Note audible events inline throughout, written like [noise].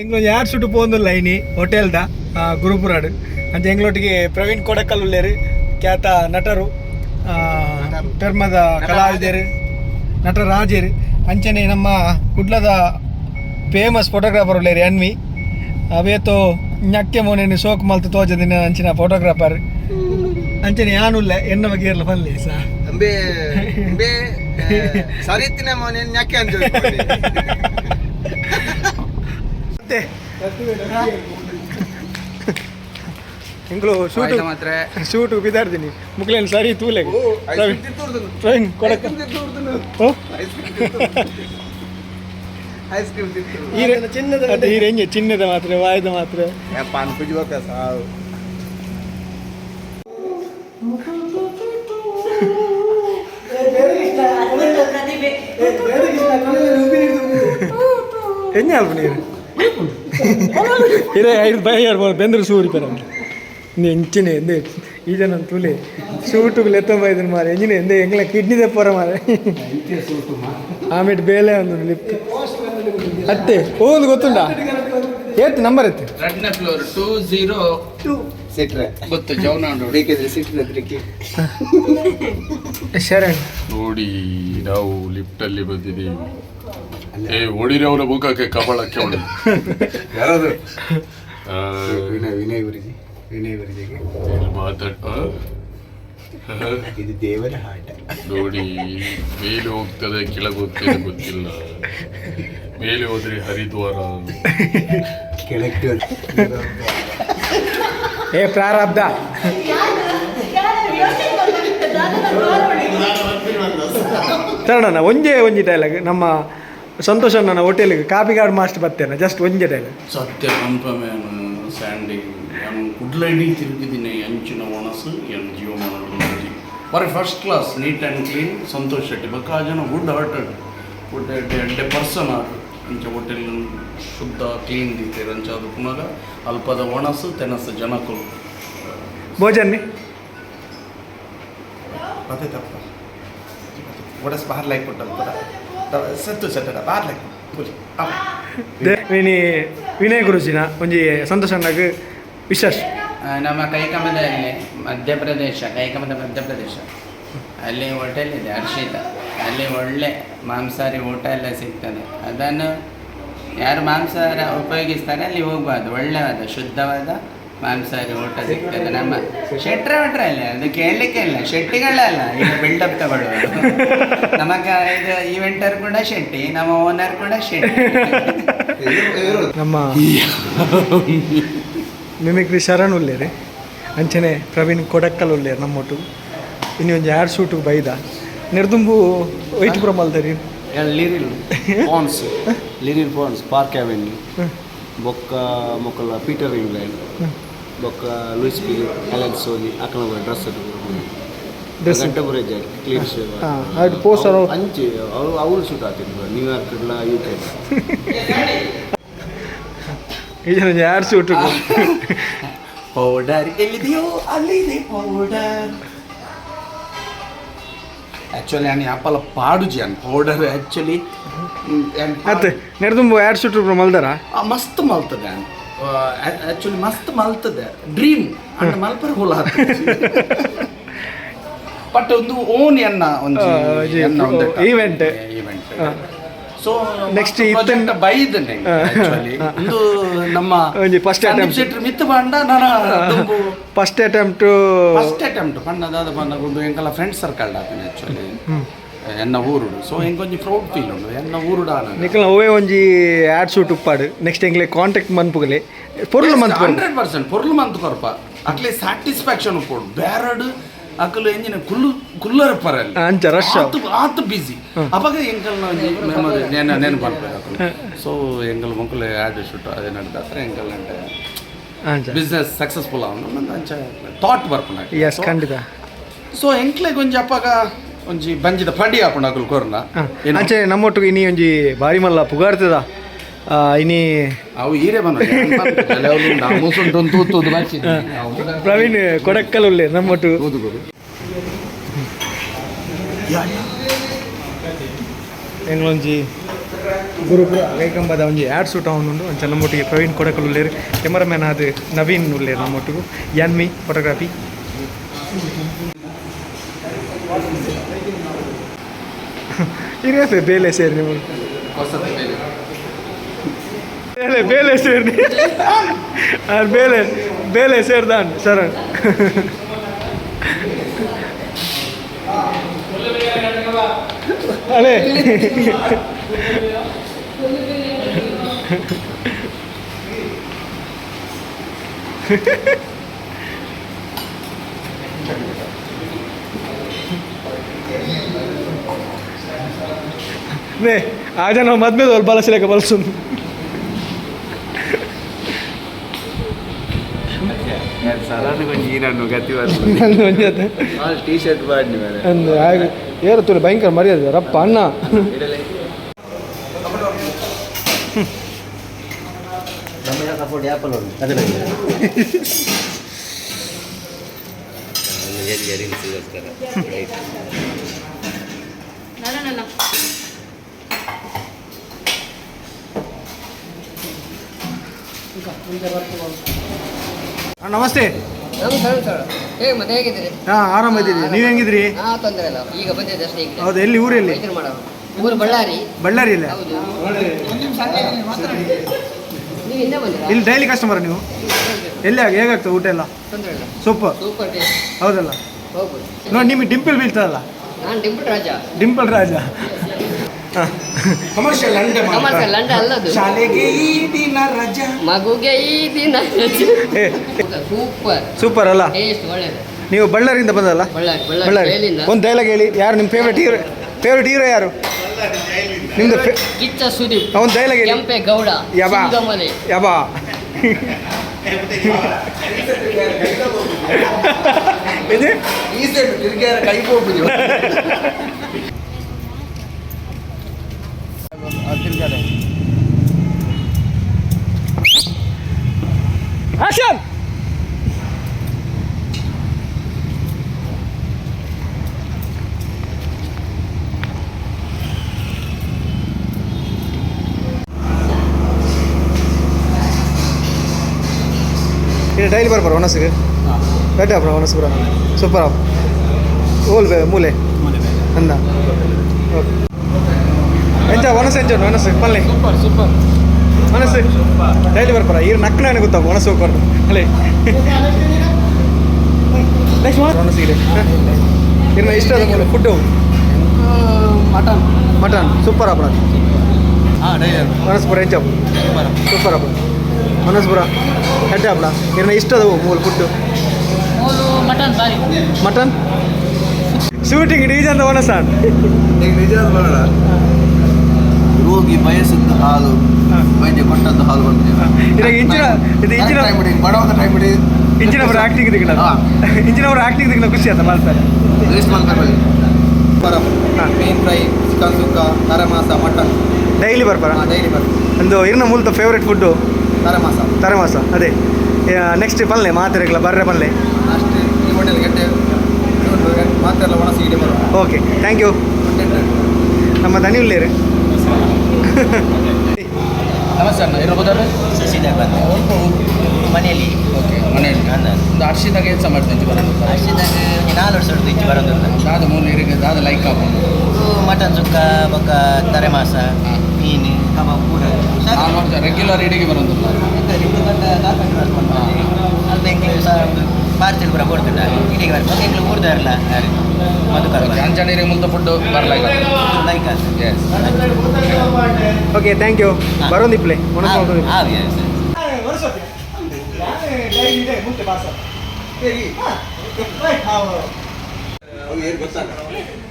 ಎಂಗ್ಲೊಂದು ಎರಡು ಸುಟ್ಟು ಪೋಂದು ಲೈನಿ ಹೋಟೆಲ್ದ ಗುರುಪುರಾಡು. ಅಂತ ಎಂಗ್ಲೊಟ್ಟಿಗೆ ಪ್ರವೀಣ್ ಕೊಡಕಲ್ ಉಳ್ಳೇರು ಖ್ಯಾತ ನಟರು ಆ, ಧರ್ಮದ ಕಲಾವಿದರು ನಟರಾಜರು ಅಂಚನೆ ನಮ್ಮ ಕುಡ್ಲದ ಫೇಮಸ್ ಫೋಟೋಗ್ರಾಫರ್ ಉಳ್ಳೇರು ಅನ್ವಿ. ಅವೇತೋ ನಕ್ಕೆ ಮೋನೇನು ಸೋಕ್ ಮಲ್ತು ತೋಜದಿನ ಅಂಚಿನ ಫೋಟೋಗ್ರಾಫರ್ ಅಂಚನೆ ಯಾನುಲ್ಲ ಎನ್ನ ಬಗ್ಗೆ ಇರಲ್ಲ ಬನ್ನಿ ಸಾ [laughs] ಅಂಬೆ ಅಂಬೆ ಸರಿತ್ತಿನ ಮನೆ ಯಾಕೆ ಅಂತ ಮತ್ತೆ? ಶೂಟ್ ಮಾತ್ರ. ಶೂಟ್ ಬಿದ್ದಾಡ್ತೀನಿ ಮುಕ್ಲೇನು ಸರಿ ತೂಲೆ. ಕೊಡಕ ಐಸ್ ಕ್ರೀಮ್ ತಿಂತು ಈ ರೇ- ಅದೇ ಈ ರೇಂಜ್ ಚಿನ್ನದ ಮಾತ್ರ ವಾಯ್ದ ಮಾತ್ರ. ಪಾನ್ ಪುಜ್ಬೇಕ ಸಾವು. ನೀರು? ಇರೇ ಐದು ಬೈ ಯಾರು ಬೆಂದ್ರೆ ಸೂರಿ ಪರ ನೀ ಎಂಚಿನ ಎಂದೆ ಈ ಜನ ತೂಲೆ ಮಾರ ಎತ್ತೊಂಬ ಇದನ್ನ ಮಾರೆ. ಎಂಜಿನ ಎಂದೆ ಎಂಗ್ಲ ಕಿಡ್ನಿ ತೆಪ್ಪರ ಮಾರೆ. ಆಮೇಲೆ ಬೇಲೆ ಒಂದು ಲಿಫ್ಟ್. ಅತ್ತೆ ಹೋಗುದು ಗೊತ್ತುಂಟಾ? ಏತ್ ನಂಬರ್ ಎತ್ತು. ಫ್ಲೋರ್ ಟೂ ಝೀರೋ ಸಿಟ್ರೆ. ಗೊತ್ತು ಜವನಾಡು ಬೇಕಿದ್ರೆ ಸಿಟ್ರೆ ಅದಕ್ಕೆ ಶರಣ್. ನೋಡಿ ನಾವು ಲಿಫ್ಟ್ ಅಲ್ಲಿ ಬಂದಿದ್ದೀವಿ. ಏ ಹೊಡಿರವರ ಮುಖಕ್ಕೆ ಕಬಳಕ್ಕೆ ಹೊಡಿ ಯಾರಾದ್ರು? ಆ, ವಿನಯ್ ವಿನಯ್ ಗುರುಜಿ ವಿನಯ್ ಗುರುಜಿಗೆ ಮಾತಾಡ? ಇದು ದೇವರ ಹಾಟ. ನೋಡಿ ಮೇಲೆ ಹೋಗ್ತದೆ ಕೆಳಗೆ ಹೋಗ್ತದೆ ಗೊತ್ತಿಲ್ಲ. ಮೇಲೆ ಹೋದ್ರೆ ಹರಿದ್ವಾರ ಕೆಳಕ್ಕೆ ಏ ಪ್ರಾರಬ್ಧ. ತರಣ ಒಂದೇ ಒಂಜಿ ಡೈಲಾಗ್ ನಮ್ಮ ಸಂತೋಷ್ ಹೋಟೆಲ್ ಹೋಟೆಲ್ಗೆ ಕಾಪಿ ಗಾರ್ಡ್ ಮಾಸ್ಟ್ ಬರ್ತೇನೆ ಜಸ್ಟ್ ಒಂಜೇ ಡೈಲಾಗ್ ಸತ್ಯ ಸ್ಯಾಂಡಿಂಗ್ ಸ್ಯಾಂಡಿ ಎನ್ ಕುಡ್ಲೈಡಿ ತಿರುಗಿದ್ದೀನಿ ಅಂಚಿನ ಒಣಸು ಎನ್ ಜೀವಮಾನ ಬರೀ first class neat and clean Santosh Shetty. ಬಕ್ಕ ಜನ ಗುಡ್ ಹಾರ್ಟೆಡ್ ಗುಡ್ ಎಡ್ಡೆ ಪರ್ಸನ್ ಆರ್ ಅಂಚ ಹೋಟೆಲ್ ಶುದ್ಧ ಕ್ಲೀನ್ ದೀತೆ ಅಂಚ ಅದು ಪುನಃ ಅಲ್ಪದ ಒಣಸು ತೆನಸು ಜನಕುಲು ಭೋಜನ್ನಿ ಅದೇ ತಪ್ಪ. ಒಡಸ್ ಬಾರ್ ಲೈಕ್ ಕೊಟ್ಟಲ್ಲ ಸತ್ತು ಸತ್ತದ ಬಾರ್ ಲೈಕ್ ಕೂಲಿ. ವಿನಿ ವಿನಯ್ ಗುರುಜಿನ ಒಂಜಿ ಸಂತೋಷ ಅಣ್ಣಗೆ ವಿಶೇಷ ನಮ್ಮ ಕೈಕಮದಲ್ಲಿ ಮಧ್ಯಪ್ರದೇಶ ಕೈಕಮದ ಮಧ್ಯಪ್ರದೇಶ. ಅಲ್ಲಿ ಹೋಟೆಲ್ ಇದೆ ಹರ್ಷಿತ. ಅಲ್ಲಿ ಒಳ್ಳೆ ಮಾಂಸಾಹಾರಿ ಊಟ ಎಲ್ಲ ಸಿಗ್ತದೆ. ಅದನ್ನು ಯಾರು ಮಾಂಸಾಹಾರ ಉಪಯೋಗಿಸ್ತಾರೆ ಅಲ್ಲಿ ಹೋಗ್ಬಾರ್ದು. ಒಳ್ಳೆಯವಾದ ಶುದ್ಧವಾದ ಮಾಂಸಾಹಾರಿ ಊಟ ಸಿಗ್ತದೆ ನಮ್ಮ ಶೆಟ್ರ ಭಟ್ರ ಅಲ್ಲ ಅದು ಕೇಳಲಿಕ್ಕೆ ಇಲ್ಲ ಶೆಟ್ಟಿಗಳಲ್ಲ ಈಗ ಬಿಲ್ಡಪ್ ತಗೊಳ್ಳೋದು. ನಮಗ ಇದು ಈವೆಂಟ್ ಕೂಡ ಶೆಟ್ಟಿ ನಮ್ಮ ಓನರ್ ಕೂಡ ಶೆಟ್ಟಿ. ನಮ್ಮ ಮಿಮಿಕ್ರಿ ಶರಣ್ ಉಳ್ಳೇರಿ ಅಂಚನೆ ಪ್ರವೀಣ್ ಕೊಡಕ್ಕಲ್ ಉಳ್ಳೇರು ನಮ್ಮೊಟ್ಟು ಇನ್ನು ಒಂದು ಎರಡು ಸೂಟು ಬೈದ? ನಿರ್ದುಂಬು ವೈಟ್ ಪುರ ಮಲ್ದರಿ ಲಿರಿಲ್ ಫೋನ್ಸ್ ಲಿರಿಲ್ ಫೋನ್ಸ್ ಪಾರ್ಕ್ ಅವೆನ್ಯೂ ಬೊಕ್ಕ ಮೊಕ್ಕಲ ಪೀಟರ್ ಇಂಗ್ಲೆಂಡ್ ಬೊಕ್ಕ ಲೂಸ್ ಪಿ ಅಲೆನ್ಸ್ ಹೋಗಿ ಹಾಕೊಂಡು ಡ್ರೆಸ್ ಡ್ರೆಸ್ ಗಂಟೆ ಬರೋ ಜಾಕೆ ಕ್ಲೀನ್ ಶೇವ್ ಅದು ಪೋಸ್ ಅಂಚಿ ಅವ್ರು ಅವ್ರು ಶೂಟ್ ಆಗ್ತಿದ್ರು ನ್ಯೂಯಾರ್ಕ್ ಇಲ್ಲ ಯು ಕೆ ಇದನ್ನ ಯಾರು ಶೂಟ್ ಪೌಡರ್ ಎಲ್ಲಿದೆಯೋ ಅಲ್ಲಿದೆ ಪೌಡರ್ ಆ್ಯಕ್ಚುಲಿ ನಾನು ಯಾಪಲ್ಲ ಪಾಡುಜಿ ಅನ್ ಪೌಡರ್ ಆ್ಯಕ್ಚುಲಿ ಮತ್ತೆ ನಡೆದು ಯಾರು ಶೂಟ್ರು ಮಲ್ದಾರ? ಮಸ್ತ್ ಮಲ್ತದೆ ಅನ್ ಆ್ಯಕ್ಚುಲಿ ಮಸ್ತ್ ಮಲ್ತದೆ. ಡ್ರೀಮ್ ಅಂಡ್ ಮಲ್ಪರ ಹುಲ ಬಟ್ ಒಂದು ಓನ್ ಎನ್ನ ಒಂದು ಈವೆಂಟ್. ಈವೆಂಟ್. ಸೊ ನೆಕ್ಸ್ಟ್ ಇತ್ತಂತ ಬೈದನೆ ಆ. ಆ್ಯಕ್ಚುಲಿ ಆ. ಒಂದು ನಮ್ಮ ಫಸ್ಟ್ first attempt. ಶೆಟ್ರ್ ಮಿತ್ತು ಬಂಡ ನಾನು ಫಸ್ಟ್ ಅಟೆಂಪ್ಟು ಫಸ್ಟ್ ಅಟೆಂಪ್ಟ್ ಪಣ್ಣದಾದ ಪಣ್ಣ ಒಂದು ಎಂಕಲ ಫ್ರೆಂಡ್ ಸರ್ಕಲ್ ಆತನೆ ಆ್ಯಕ್ಚುಲಿ ಎನ್ನ സോ ಸೊ ಎಂಕೊಂಜಿ ಪ್ರೌಡ್ ಫೀಲ್ ಉಂಡು ಎನ್ನ ഊരുടാണ് ನಿಖಲ್ ಅವೇ ಒಂಜಿ ಆಡ್ ಸೂಟ್ ಉಪ್ಪಾಡು. ನೆಕ್ಸ್ಟ್ ಎಂಗ್ಲೆ ಕಾಂಟ್ಯಾಕ್ಟ್ ಮನ್ಪುಗಲೆ ಪೊರ್ಲು ಮಂತ್ ಹಂಡ್ರೆಡ್ ಪರ್ಸೆಂಟ್ ಪೊರ್ಲು ಮಂತ್ ಕೊರಪ ಅಟ್ಲೀಸ್ಟ್ ಸ್ಯಾಟಿಸ್ಫ್ಯಾಕ್ಷನ್ ಉಪ್ಪೋಡು ಬೇರೆಡು ಅಕಲು ಎಂಜಿನ ಕುಲ್ಲು ಕುಲ್ಲರ ಪರಲ್ಲಿ. ಅಂಚ ರಶ್ ಆತು ಆತು ಬಿಸಿ ಅವಾಗ ಎಂಕಲ್ ಮೆಮೊರಿ ನೆನ ನೆನಪು ಸೊ ಎಂಕಲ್ ಮಂಕಲ್ ಆಡ್ ಶೂಟ್ ಅದೇ ನಡೆದಾದ್ರೆ ಎಂಕಲ್ ಅಂಚ. ಬಿಸ್ನೆಸ್ ಸಕ್ಸಸ್ಫುಲ್ ಒಂದು ಅಂಚ ಥಾಟ್ ಬರ್ಪುನ ಎಸ್ ಖಂಡಿತ. ಸೊ ಎಂಕ್ಲೆ ಕೊಂಚ ಅಪ್ಪಾಗ ಒಂಜಿ ಬಂಜಿದ ಪಂಡಿ ಹಾಕೊಂಡು ಅಕುಲು ಕೊರ್ನ. ಅಂಚೆ ನಮ್ಮೊಟ್ಟು ಇನಿ ಒಂಜಿ ಬಾರಿ ಮಲ್ಲ ಪುಗಾರ್ತದ ಇನಿ ಅವು ಈರೆ ಬಂದ ಮೂಸುಂಟು ತೂತುದು ಬಾಚಿ ಪ್ರವೀಣ್ ಕೊಡಕ್ಕಲ್ ಉಳ್ಳೆ ನಮ್ಮೊಟ್ಟು ಎಂಗ್ಲೊಂಜಿ ಗುರುಪುರ ಕೈಕಂಬದ ಒಂಜಿ ಆ್ಯಡ್ ಸೂಟ್ ಅವನುಂಡು ಒಂಚ ನಮ್ಮೊಟ್ಟಿಗೆ ಪ್ರವೀಣ್ ಕೊಡಕಲ್ ಉಳ್ಳೇರು ಕ್ಯಾಮರಾಮ್ಯಾನ್ ಅದು ನವೀನ್ ಉಳ್ಳೇರು ನಮ್ಮೊಟ್ಟಿಗೂ. ಯಾನ್ಮಿ ಫೋಟೋಗ್ರಾಫಿ ಇರೇ ಬೇಲೆ ಸೇರಿ ನೀವು ಬೇಲೆ ಬೇಲೆ ಸೇರಿ আর ಬೇಲೆ ಬೇಲೆ ಸೇರ್ದಾನ್ ಶರಣ್ ಅಲೆ ನೇ ಆಜ ನಾವು ಮದ್ವೆ ಬಲಸಲೇಕ ಬಲಸು ಸರಾನು ಕೊಂಚ ಈರನ್ನು ಗತಿ ಟೀ ಶರ್ಟ್ ಬಾಡ್ನಿ ಮೇಲೆ ಅಂದು ಹಾಗೆ ಏರುತ್ತೂರಿ ಭಯಂಕರ ಮರ್ಯಾದೆ ರಪ್ಪ ಅಣ್ಣ ಸಪೋರ್ಟ್ ಆ್ಯಪಲ್ ಉಂಟು ಅದೇ ಅಣ್ಣ, ನಮಸ್ತೆ. ಹೇಗೆ ಮತ್ತೆ ಹೇಗಿದ್ದೀರಿ? ಹಾಂ ಆರಾಮಿದ್ದೀರಿ ನೀವು ಹೆಂಗಿದ್ರಿ? ಹಾ ತೊಂದರೆ ಇಲ್ಲ. ಈಗ ಬಂದಿದ್ದೆ ಅಷ್ಟೇ ಈಗ. ಹೌದು ಎಲ್ಲಿ ಊರಲ್ಲಿ? ವೈದ್ಯರು ಮಾಡೋರು. ಊರು ಬಳ್ಳಾರಿ. ಬಳ್ಳಾರಿ ಇಲ್ಲ ಹೌದು. ನೀವು ಹಿಂದೆ ಬಂದಿರಾ? ಇಲ್ಲಿ ಡೈಲಿ ಕಸ್ಟಮರ್ ನೀವು? ಎಲ್ಲಿ ಆಗ ಹೇಗಾಗ್ತದೆ ಊಟ ಎಲ್ಲ? ತೊಂದರೆ ಇಲ್ಲ. ಸೂಪರ್. Super taste. ಹೌದಲ್ಲ? ಹೋಗ್ಬೋದು. ನೋಡಿ ನಿಮಗೆ ಡಿಂಪಲ್ ಬೀಳ್ತದಲ್ಲ? ನಾನು dimple Raja. Dimple Raja. Commercial ಅಂಡೆ commercial ಅಂಡೆ ಅಲ್ಲದು. ಶಾಲೆಗೆ ಈ ದಿನ ರಜಾ. ಮಗುಗೆ ಈ ದಿನ ಸೂಪರ್ ಸೂಪರ್ ಅಲ್ಲ? ಟೇಸ್ಟ್ ಒಳ್ಳೇದು. ನೀವು ಬಳ್ಳಾರಿಯಿಂದ ಬಂದಲ್ಲ ಬಳ್ಳಾರಿ ಬಳ್ಳಾರಿ. ಒಂದು ಡೈಲಾಗ್ ಹೇಳಿ. ಯಾರು ನಿಮ್ಮ ಫೇವ್ರೆಟ್ ಹೀರೋ ಫೇವ್ರೆಟ್ ಹೀರೋ ಯಾರು? ನಿಮ್ದು ಕಿಚ್ಚ ಸುದೀಪ್. ಒಂದು ಡೈಲಾಗ್ ಹೇಳಿ. ಕೆಂಪೆ ಗೌಡ ಯಬಾ? ಯಬಾ? ಇದು ಈ ಸೈಡ್ ತಿರುಗಿ ಕೈ ಹೋಗುದು [laughs] ಆಕ್ಷನ್ ಇದು ಡೈಲಿ ಬರ್ಬಾರ ಒಣಸಿಗೆ ಬೇಟ ಬ್ರ ಒಣಸ್ಬರ ಸೂಪರ್ ಆಫ್ ಓಲ್ ಬೇ ಮೂಲೆ ಅಂದ ಓಕೆ ಎಂಚ ಒಣಸು ಎಂಚ ಒಣಸು ಪಲ್ಲೆ ಸೂಪರ್ ಸೂಪರ್ ಒಣಸು ಡೈಲಿ ಬರ್ಬಾರ ಈಗ ನನಗೆ ಗೊತ್ತಾಗ. ಮನಸ್ಸು ಹೋಗ್ಬಾರ್ದು. ಅಲ್ಲೇ. ನೆಕ್ಸ್ಟ್ ಮನಸ್ಸಿಗೆ ಇನ್ನು ಇಷ್ಟದ ಮೂಲ ಫುಡ್ಡು ಮಟನ್ ಮಟನ್ ಸೂಪರ್ ಹಬ್ಬ ಹಾಂ ಡೈಲಿ ಮನಸ್ಪುರ ಎಂಚ ಸೂಪರ್ ಹಬ್ಬ ಮನಸ್ಪುರ ಹೆಡ್ಡೆ ಹಬ್ಬ ಇನ್ನು ಅದು ಮೂಲ ಫುಡ್ಡು ಮಟನ್ ಬಾರಿ ಮಟನ್ ಶೂಟಿಂಗ್ ಡೀಜಂದ ಒಣಸಾನ್ ಈಗ ನಿಜ ಬರೋಣ ರೋಗಿ ಬಯಸಿದ್ದ ಹಾಲು ವೈದ್ಯ ಕೊಟ್ಟದ್ದು ಹಾಲು ಇಂಚಿನ ಇದು ಇಂಚಿನ ಬಡವನ ಟೈಮ್ ಬಿಡಿ. ಇಂಚಿನ ಅವ್ರ ಆಕ್ಟಿಂಗ್ ಖುಷಿ ಆಯ್ತಾ ಮಾಡ್ತಾರೆ ವೇಸ್ಟ್ ಮಾಡ್ತಾರೆ ಮೀನ್ fry chicken sukka mutton daily ಬರ್ಬಾರ daily ಬರ್ ಒಂದು ಇರ್ನ ಮೂಲದ ಫೇವ್ರೆಟ್ ಫುಡ್ಡು ತರಮಾಸ ತರಮಾಸ ಅದೇ. ನೆಕ್ಸ್ಟ್ ಪಲ್ಲೆ ಮಾತ್ರೆಗಳ ಬರ್ರೆ ಪಲ್ಲೆ. ಅಷ್ಟೇ ಈ ಹೋಟೆಲ್ ಮಾತ್ರೆ ಎಲ್ಲ ಬರುವ. ಓಕೆ ಥ್ಯಾಂಕ್ ಯು ನಮ್ಮ ದನಿ ಉಳ್ಳೇರು ನಮಸ್ತೆ ಅಣ್ಣ ಇರ್ಬೋದಾರೆ ಮನೆಯಲ್ಲಿ. ಓಕೆ ಮನೆಯಲ್ಲಿ. ಒಂದು ಅರ್ಶಿದಾಗ ಏನು ಸಹ ಮಾಡ್ತೀನಿ ಬರೋದು ಅಷ್ಟಿದಾಗ ನಾಲ್ಕು ವರ್ಷ ಹಿಡಿದು ಇಚ್ಚಿ ಬರೋದು ದಾದ ಮೂರು ಇರಿಗೆ ದಾದ ಲೈಕ್ ಹಾಕೊಂಡು. ಮಟನ್ ಸುಕ್ಕ ಬೊಕ್ಕ ತರೆ ಮಾಸ ಮೀನು ಕಬಾಬ್ ಪೂರ ನಾನು ನೋಡ್ತೇನೆ ರೆಗ್ಯುಲರ್ ಇಡಿಗೆ ಬರೋದು ಅಲ್ಲಿ ಎಂಕ್ಲು ಕೊಡ್ತೇನೆ ಇಲ್ಲಿಗೆ ಬರ್ಬೋದು ಎಂಕ್ಲು ಇರಲ್ಲ ಯಾರು ಮಧುಕರ ಅಂಜನೇರಿ ಮುಂದೆ food ಬರಲಾಗ like yes okay thank you ಬರೋದಿಪ್ಲೆ ಒಣಸ್ಕೊಂಡು ಹಾಂ ಅವು ಏನು ಗೊತ್ತಲ್ಲ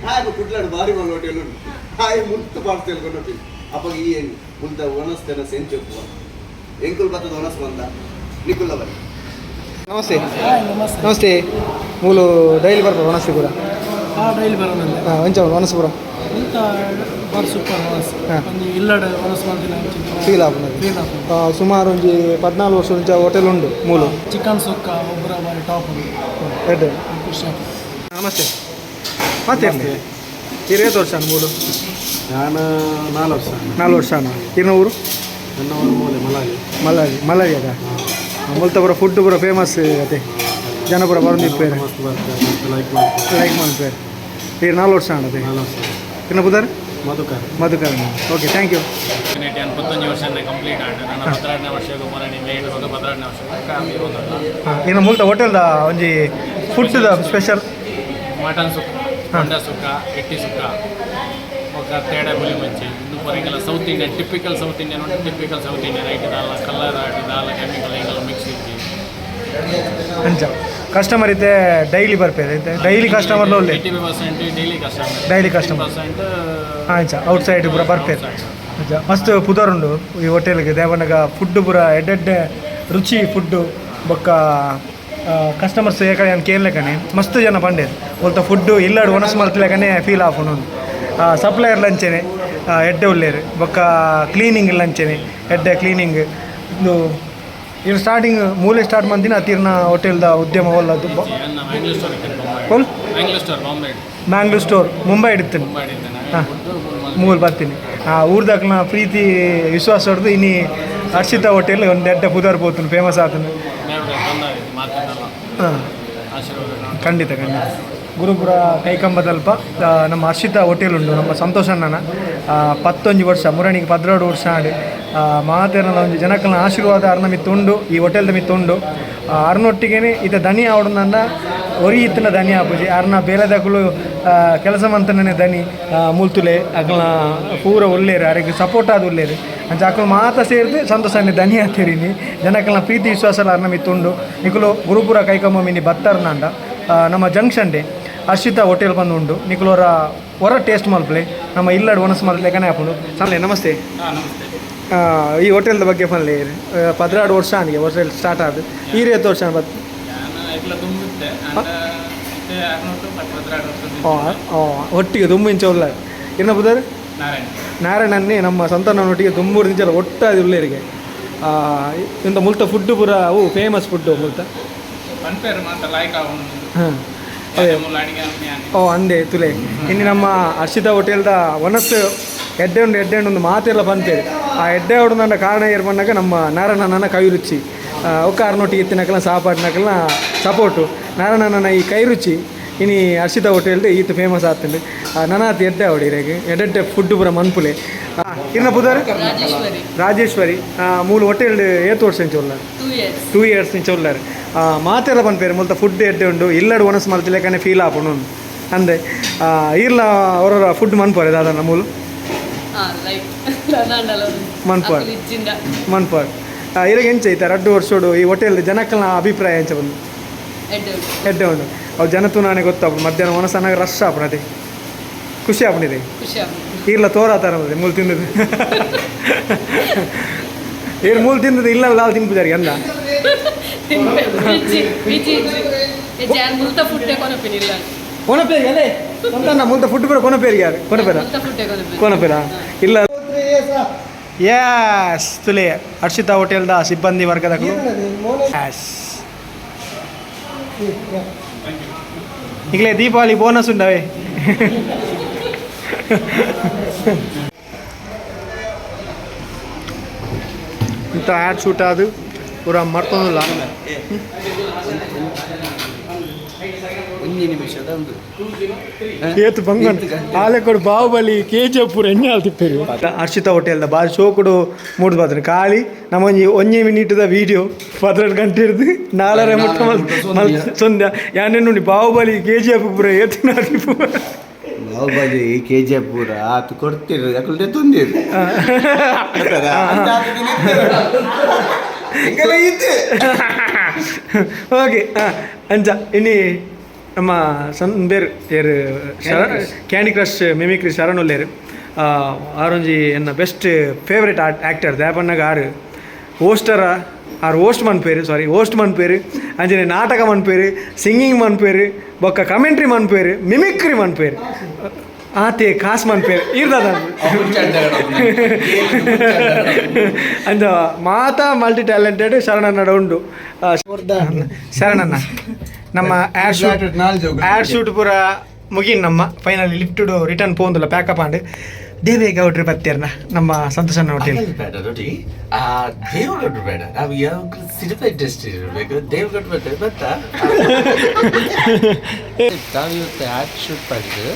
ಹಾಗೆ ಕುಡ್ಲಾಡು ಬಾರಿ ಮಾಡಿ ಹೋಟೆಲ್ ಉಂಟು ಹಾಗೆ ಮುತ್ತು ಪಾರ್ಸೆಲ್ ಕೊಂಡು ಅಪ್ಪ ಈ ಮುಂತ ಮುಂದೆ ಒಣಸ್ತೇನೆ ಸೆಂಚು ಎಂಕುಲ್ ಬತ್ತದ ಒಣಸ್ ಬಂದ. ನಿಕುಲ್ಲ ಬರಿ ನಮಸ್ತೆ. ನಮಸ್ತೆ. ಮೂಲು ಡೈಲಿ ಬರ್ಬೋದು ಕೂಡ ಹಾಂ ಡೈಲಿ ಬರೋಣ ಹಾಂ ಒಂಚ ಒಣಸ್ಪುರ ಇಂಥ ಬಾರಿ ಸೂಪರ್ ಮನಸ್ಸು ಹಾಂ. ಒಂದು ಇಲ್ಲಡ ಮನಸ್ಸು ಮಾಡ್ತೀನಿ ಫೀಲ್ ಆಗ್ಬೋದು ಸುಮಾರು ಒಂಜಿ ಪದ್ನಾಲ್ಕು ವರ್ಷ ಮುಂಚೆ ಹೋಟೆಲ್ ಉಂಡು ಮೂಲು. ಚಿಕನ್ ಸುಕ್ಕ ಒಬ್ಬರ ಬಾರಿ ಟಾಪ್ ನಮಸ್ತೆ. ಮತ್ತೆ ಈ ವರ್ಷ ಮೂಲು? ನಾನು ನಾಲ್ಕು ವರ್ಷ. ನಾಲ್ಕು ವರ್ಷ ಇರ್ನ ಊರು? ನನ್ನ ಊರು ಮೂಲೆ ಮಲಾಲಿ ಅದ ಅಮೂಲ್ತ ಪುರ ಫುಡ್ ಪೂರ ಫೇಮಸ್ ಅದೇ ಜನ ನೀವು ಪೇರ್ ಲೈಕ್ ಮಾಡ್ಪೇರು ಈಗ ನಾಲ್ಕು ವರ್ಷ ಅದೇ ಇನ್ನು ಬುಧರ್ Madhukar. Madhukar. Okay thank you complete ಇನ್ನು ಮೂಲತ ಹೋಟೆಲ್ದ ಒಂಜಿ ಫುಡ್ದ ಸ್ಪೆಷಲ್ ಮಟನ್ ಸುಕ್ಕ ಸುಕ್ಕ ಎಟ್ಟಿ ಸುಕ್ಕ ತೇಡ ಬುಲಿ ಮಂಚಿ. మంచి ఇందు పొరంగల south Indian typical south Indian అంటే typical south Indian IT దాల colour ఆటి దాల ಕೆಮಿಕಲ್ ಇಂಗಲ್ ಮಿಕ್ಸ್ ಇತ್ತು ಅಂಚ ಕಸ್ಟಮರ್ ಇತ್ತೆ ಡೈಲಿ ಬರ್ಪೇರು ಐತೆ ಡೈಲಿ ಕಸ್ಟಮರ್ ಒಳ್ಳೆ eighty percent daily customer daily customer percent ಅಂಚ ಔಟ್ ಸೈಡ್ ಪೂರ ಬರ್ಪೇರು ಅಂಚ ಮಸ್ತ್ ಪುದರ್ ಉಂಡು ಈ ಹೋಟೆಲ್ಗೆ ದೇವನಗ ಫುಡ್ ಪೂರ ಎಡ್ಡೆಡ್ಡೆ ರುಚಿ ಫುಡ್ಡು ಬೊಕ್ಕ ಕಸ್ಟಮರ್ಸ್ ಏಕಡೆ ಅಂತ ಕೇಳಲೆಕನೆ ಮಸ್ತ್ ಜನ ಪಂಡೇರು ಒಲ್ತ ಫುಡ್ಡು ಇಲ್ಲಾಡು ಒನಸ್ ಮಲ್ತಲೆಕನೆ ಫೀಲ್ ಆಫ್ ಸಪ್ಲೈಯರ್ ಲಂಚೆನೆ ಎಡ್ಡೆ ಉಲ್ಲೇರು ಬೊಕ್ಕ ಕ್ಲೀನಿಂಗ್ ಇಲ್ಲ ಎಡ್ಡೆ ಕ್ಲೀನಿಂಗ್ ಇದು ಇವ್ರು ಸ್ಟಾರ್ಟಿಂಗ್ ಮೂಲೆ ಸ್ಟಾರ್ಟ್ ಮಂದಿನ ಅತಿರ್ನ ಹೋಟೆಲ್ದ ಉದ್ಯಮ ಒಲ್ಲದು ಫುಲ್ ಮ್ಯಾಂಗ್ಳೂರ್ ಸ್ಟೋರ್ ಮುಂಬೈ ಇಡ್ತೀನಿ. ಹಾಂ ಮೂಲ್ ಬರ್ತೀನಿ. ಹಾಂ ನಾ ಪ್ರೀತಿ ವಿಶ್ವಾಸ ಹೊಡೆದು ಇನ್ನಿ ಹರ್ಷಿತಾ ಹೋಟೆಲ್ ಒಂದು ಎಡ್ಡ ಪುದಾರ್ ಪೋತೀನಿ ಫೇಮಸ್ ಆತನು. ಹಾಂ. ಖಂಡಿತ ಖಂಡಿತ. ಗುರುಪುರ ಕೈಕಂಬದಲ್ಪ ನಮ್ಮ ಹರ್ಷಿತ ಹೋಟೆಲ್ ಉಂಡು ನಮ್ಮ ಸಂತೋಷಣ್ಣನ ಪತ್ತೊಂಜಿ ವರ್ಷ ಮುರಣಿಗೆ ಪದ್ರಾಡು ವರ್ಷ ಆಡಿ. ಮಾತೇರನ ಒಂದು ಜನಕ್ಕನ ಆಶೀರ್ವಾದ ಅರ್ನ ಮಿತ್ತುಂಡು ಈ ಹೋಟೆಲ್ದ ಮಿತ್ತುಂಡು ಅರ್ನೊಟ್ಟಿಗೆ ಇತ ದನಿ ನನ್ನ ಒರಿ ಇತ್ತಿನ ದನಿ ಆಪುಜಿ. ಅರ್ನ ಬೇಲೆದಕ್ಕಲು ಕೆಲಸ ಮಂತನೇ ದನಿ ಮೂಲ್ತುಲೆ ಅಕ್ಲ ಪೂರ ಒಳ್ಳೇರು ಅರೆಗೆ ಸಪೋರ್ಟ್ ಆದ ಒಳ್ಳೇರು. ಅಂಚ ಅಕ್ಕಳು ಮಾತ ಸೇರಿದು ಸಂತೋಷನೇ ದನಿ ಆಗ್ತೀರಿನಿ ಜನಕ್ಕನ ಪ್ರೀತಿ ವಿಶ್ವಾಸ ಅರ್ನ ಮಿತ್ತುಂಡು ನಿಕುಲು ಗುರುಪುರ ಕೈಕಮ್ಮ ಮಿನಿ ಬತ್ತರ್ನಂಡ ನಮ್ಮ ಜಂಕ್ಷನ್ ಡೇ. ಹರ್ಷಿತಾ ಹೋಟೆಲ್ ಬಂದು ಉಂಡು ನಿಕ್ಲೋರ ಹೊರ ಟೇಸ್ಟ್ ಮಲ್ಪಲೆ ನಮ್ಮ ಇಲ್ಲಡ್ ಒನಸ್ ಮಲ್ಪಲೆ ಕನೆ ಹಾಕೊಂಡು. ಸಮ್ಲೆ ನಮಸ್ತೆ. ಈ ಹೋಟೆಲ್ದ ಬಗ್ಗೆ ಫನ್ಲೆ ಪದ್ರಾಡು ವರ್ಷ ಅನಿಗೆ ಹೋಟೆಲ್ ಸ್ಟಾರ್ಟ್ ಆದ. ಈ ರೀತಿ ವರ್ಷ ಬತ್ ಒಟ್ಟಿಗೆ ತುಂಬ ಇಂಚ ಉಲ್ಲ ಏನ ಬುದರ್ ನಾರಾಯಣ. ನಮ್ಮ ಸಂತಾನನೊಟ್ಟಿಗೆ ತುಂಬೂರು ಇಂಚಲ ಒಟ್ಟಾದ ಉಳ್ಳೇರಿಗೆ ಇಂಥ ಮುಲ್ತ ಫುಡ್ ಪೂರ ಅವು ಫೇಮಸ್ ಫುಡ್ಡು ಮುಲ್ತ. ಹಾಂ. ಅದೇ. ಓ ಅಂದೆ ತುಲೆ. ಇನ್ನು ನಮ್ಮ ಹರ್ಷಿತಾ ಹೋಟೆಲ್ದ ಒನಸ್ ಎಡ್ಡೆ ಉಂಡು ಎಡ್ಡೆ ಉಂಡು ಒಂದು ಮಾತೆಲ್ಲ ಬಂತೇಳಿ. ಆ ಎಡ್ಡೆ ಹೊಡೆದ ಕಾರಣ ಏರ್ ಬಂದಾಗ ನಮ್ಮ ನಾರಾಯಣನ ಕೈ ರುಚಿ ಒಕ್ಕ ಅರ್ನೊಟ್ಟಿಗೆ ಎತ್ತಿನಕಲ್ಲ ಸಾಪಾಡಿನಕಲ್ಲ ಸಪೋರ್ಟು ನಾರಾಯಣನ ಈ ಕೈ ರುಚಿ ಇನ್ನು ಹರ್ಷಿತ ഹോട്ടലിൻ്റെ ಈತ ಫೇಮಸ್ ಆಗ್ತದೆ ನನಾತ್ എഡ്ഡ അവിടെ ഇരക്ക് എഡ്ഡ ಫುಡ್ പുറ ಮನ್ಪುಲೆ. ಇನ್ನ ಪುದರ್? ರಾಜೇಶ್ವರಿ. ಮೂಲು ಹೋಟೆಲ್ ಏತ್ ವರ್ಷ ಇಂಚ ಉಳ್ಳಾರ ಟೂ ಇಯರ್ಸ್ ಇಂಚ ಉಳ್ಳಾರ ಮಾತೆಲ್ಲ ಪನ್ಪೇರು ಮೂಲತ ಫುಡ್ ಎಡ್ಡೆ ಉಂಡು. ಇಲ್ಲಡು ಒಣಸ್ ಮಲ್ತಿ ಕಣೆ ಫೀಲ್ ಆಪುಂಡು ಅಂದೆ ಇರ್ಲ ಅವರ ಫುಡ್ ಮನ್ಪೋರೆ ದಾದಾನ ಮೂಲು? ಮನ್ಪಾಡ್ ಮನ್ಪಾಡ್ ಇರಗೆ ಎಂಚ ಐತೆ ರಡ್ಡು ವರ್ಷೋಡು ಈ ಹೋಟೆಲ್ ಜನಕ್ಕಲ್ಲ ಅಭಿಪ್ರಾಯ ಎಂಚ ಬಂದು? ಎಡ್ಡೆ ಉಂಡು ಅವು ಜನತು ನಾನೇ ಗೊತ್ತಾಪು ಮಧ್ಯಾಹ್ನ ಒನಸನಾಗ ರಶ್ ಆಪುನದೆ ಖುಷಿ ಆಪುನಿದೆ ಖುಷಿ ಆಗುತ್ತೆ ಈರ್ಲ ತೋರಾತಾರ ಮೂಲ್ ತಿಂದದ್ದು. ಏನು ಮೂಲ್ ತಿಂದದ್ದು ತಿಂದದು ಇಲ್ಲ ಲಾಲ್ ತಿನ್ಬಿದ್ದಾರೆ ಎಲ್ಲ ಇಜ್ಜಿ ಇಜ್ಜಿ ಇಜ್ಜಿ ಇಜ್ಜಿ ಯಾರು? ಮುಲ್ತ ಫುಡ್ಡೇ ಕೊನಪಿನಿಲ್ಲ ಕೊನಪೇರಿ ಅದೇ ಫುಡ್ ಪೇರ ಕೊನಪೇರಿ ಯಾರು ಇಲ್ಲ. ಯಸ್ ತುಲೆ ಹರ್ಷಿತಾ ಹೋಟೆಲ್ದ ಸಿಬ್ಬಂದಿ ವರ್ಗದ ಯಸ್ ಈಗಲೇ ದೀಪಾವಳಿ ಬೋನಸ್ ಉಂಡವೆ ಇಂಥ ಆ್ಯಡ್ ಶೂಟ್ ಆದು ಪೂರ ಮರ್ತೊಂದಿಲ್ಲ ಒಂಜಿ ನಿಮಿಷದ ಒಂದು. ಏತು ಬಂಗನ್ ಆಲೆ ಕೊಡು ಬಾಹುಬಲಿ ಕೆ ಜಿ ಎಫ್ ಪೂರ ಎಣ್ಣೆ ಆಳ್ತಿಪ್ಪೇರಿ ಹರ್ಷಿತಾ ಹೋಟೆಲ್ದ ಬಾರಿ ಶೋಕುಡು ಮೂಡ್ ಬಾದ್ರೆ ಖಾಲಿ ನಮ್ಮ ಒಂಜಿ ಒಂಜಿ ಮಿನಿಟ್ದ ವಿಡಿಯೋ. ಪದ್ರೆಡು ಗಂಟೆ ಇರ್ದು ನಾಲರ ಮುಟ್ಟ ಮಲ್ ಮಲ್ ಸೊಂದ ಯಾನೆ ನೋಡಿ ಬಾಹುಬಲಿ ಕೆ ಜಿ ಎಫ್ ಪೂರ ಏತು ನಾಟಿ ಪೂರ ಬಾಹುಬಲಿ ಕೆ ಜಿ ಎಫ್ ಪೂರ ಆತು ಕೊಡ್ತಿರು ಯಾಕಂದ್ರೆ ತೊಂದಿರು ಓಕೆ ಹಾಂ. ಅಂಚ ಇನ್ನಿ ನಮ್ಮ ಸನ್ ಏರ್ ಶರಣ್ ಶರ ಕ್ಯಾಂಡಿ ಕ್ರಶ್ ಮಿಮಿಕ್ರಿ ಶರಣ್ ಉಲ್ಲೇರು ಆರೊಂಜಿ ಎನ್ನ ಬೆಸ್ಟ್ ಫೇವ್ರೆಟ್ ಆರ್ಟ್ ಆ್ಯಕ್ಟರ್ ದ್ಯಾಪಣ್ಣಗ ಆರು. ಓಸ್ಟರ ಆರ್ ಓಸ್ಟ್ ಮನ್ ಪೇರು ಸಾರಿ ಮನ್ ಪೇರು ಅಂಜನೆ ನಾಟಕ ಮನ್ಪೇರು ಸಿಂಗಿಂಗ್ ಮನ್ಪೇರು ಬೊಕ್ಕ ಕಮೆಂಟ್ರಿ ಮನ್ಪೇರು ಮಿಮಿಕ್ರಿ ಮನ್ ಪೇರು. ಆತೆ ಕಾಸ್ ಮನ್ಪೇರು ಇರ್ದದ ಅಂದ. ಮಾತಾ ಮಲ್ಟಿ ಟ್ಯಾಲೆಂಟೆಡ್ ಶರಣನ್ನಡ ಉಂಡು ಶರಣನ್ನ ಶರಣಣ್ಣ. ನಮ್ಮ ಏರ್ ಶೂಟ್ ಏರ್ ಶೂಟ್ ಪೂರ ಮುಗಿನ್ ನಮ್ಮ ಫೈನಲ್ ಲಿಫ್ಟ್ ರಿಟರ್ನ್ ಪೋಂದುಲ್ಲ ಪ್ಯಾಕಪ್ ಆಂಡ್ ದೇವೇ ಗೌಡ್ರಿ ಬರ್ತೀರನ ನಮ್ಮ ಸಂತೋಷ ಹೋಟೆಲ್ ಬೇಡ ನೋಡಿ. ಆ ದೇವಗೌಡರು ಬೇಡ. ನಾವು ಯಾವಾಗಲೂ ಸಿನಿಮಾ ಇಂಡಸ್ಟ್ರಿ ಇರಬೇಕು? ದೇವಗೌಡರು ಬರ್ತಾರೆ ಗೊತ್ತಾ? [laughs] ನಾವು ಇವತ್ತು ಆ್ಯಡ್ ಶೂಟ್ ಮಾಡಿದ್ದು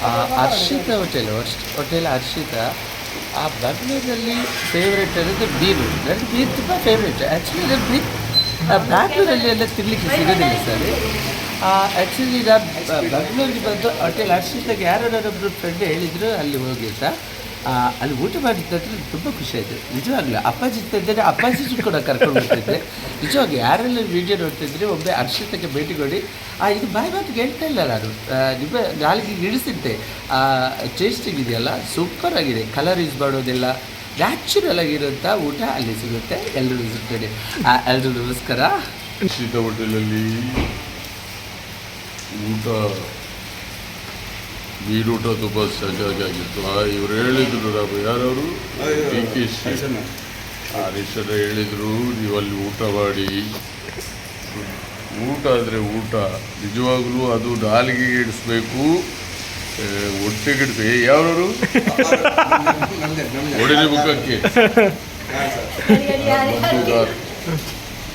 ಆ, ಹರ್ಷಿತ ಹೋಟೆಲ್ ಹೋಟೆಲ್ ಅರ್ಷಿತ. ಆ ಬೆಂಗಳೂರಲ್ಲಿ ಫೇವ್ರೇಟ್ ಅನ್ನೋದು ಬೀರು ನನಗೆ ಬೀರ್ ತುಂಬ ಫೇವ್ರೇಟ್ ಆ್ಯಕ್ಚುಲಿ ಬೀರ್ ಬ್ಯಾಂಗ್ಳೂರಲ್ಲಿ ಎಲ್ಲ ತಿನ್ನಲಿಕ್ಕೆ ಸಿಗೋದಿಲ್ಲ ಸರ್. ಆ್ಯಕ್ಚುಲಿ ನಾನು ಬೆಂಗಳೂರಿಗೆ ಬಂದು ಹೋಟೆಲ್ ಹರ್ಷಿತಾಗೆ ಯಾರೋ ನನ್ನೊಬ್ಬರು ಫ್ರೆಂಡ್ ಹೇಳಿದ್ರು ಅಲ್ಲಿ ಹೋಗಿ ಅಂತ. ಅಲ್ಲಿ ಊಟ ಮಾಡಿದ್ದಂದ್ರೆ ತುಂಬ ಖುಷಿ ಆಯಿತು. ನಿಜವಾಗ್ಲೂ ಅಪ್ಪಾಜಿ ತಂದರೆ ಅಪ್ಪಾಜಿ ಕೂಡ ಕರ್ಕೊಂಡು ಬರ್ತಿದ್ದೆ ನಿಜವಾಗಿ ಯಾರೆಲ್ಲ ವೀಡಿಯೋ ನೋಡ್ತಿದ್ರೆ ಒಮ್ಮೆ ಅರ್ಷಿತಕ್ಕೆ ಭೇಟಿ ಕೊಡಿ. ಆ, ಇದು ಬಾಯಿ ಮಾತು ಹೇಳ್ತಾ ಇಲ್ಲ ನಾನು. ನಿಮ್ಮ ನಾಲ್ಕಿಗೆ ಇಳಿಸಿದ್ದೆ. ಟೇಸ್ಟಿಂಗ್ ಇದೆಯಲ್ಲ? ಸೂಪರ್ ಆಗಿದೆ. ಕಲರ್ ಯೂಸ್ ಮಾಡೋದಿಲ್ಲ. ನ್ಯಾಚುರಲ್ ಆಗಿರೋಂಥ ಊಟ ಅಲ್ಲಿ ಸಿಗುತ್ತೆ. ಎಲ್ಲರೂ ಸಿಗ್ತದೆ. ಎಲ್ಲರೂ ನಮಸ್ಕಾರ. ಶೀತ ಹೋಟೆಲಲ್ಲಿ ಊಟ, ನೀರೂಟ ತುಂಬ ಆ, ಇವ್ರು ಹೇಳಿದ್ರು ನಾವು ಯಾರವರು? ಡಿ ಕೆ ಆ ಹರೀಶನ ಹೇಳಿದರು ನೀವು ಅಲ್ಲಿ ಊಟ ಮಾಡಿ. ಊಟ ಅಂದರೆ ಊಟ. ನಿಜವಾಗ್ಲೂ ಅದು ನಾಲಿಗೆಗೆ ಇಡಿಸ್ಬೇಕು ಒಟ್ಟಿಗೆ ಹೊಟ್ಟೆಗೆ ಇಡಿಸಿ ಯಾರವರು ಮುಖಕ್ಕೆ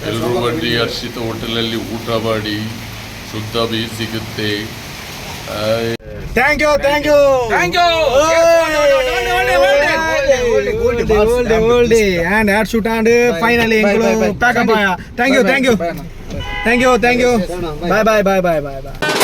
ಎಲ್ಲರೂ ಬನ್ನಿ ಹರ್ಷಿತ ಹೋಟೆಲಲ್ಲಿ ಊಟ ಮಾಡಿ ಶುದ್ಧ ಬೀ ಸಿಗುತ್ತೆ thank you thank you thank you add shoot and finally pack up thank you thank you thank you thank you bye bye bye bye bye bye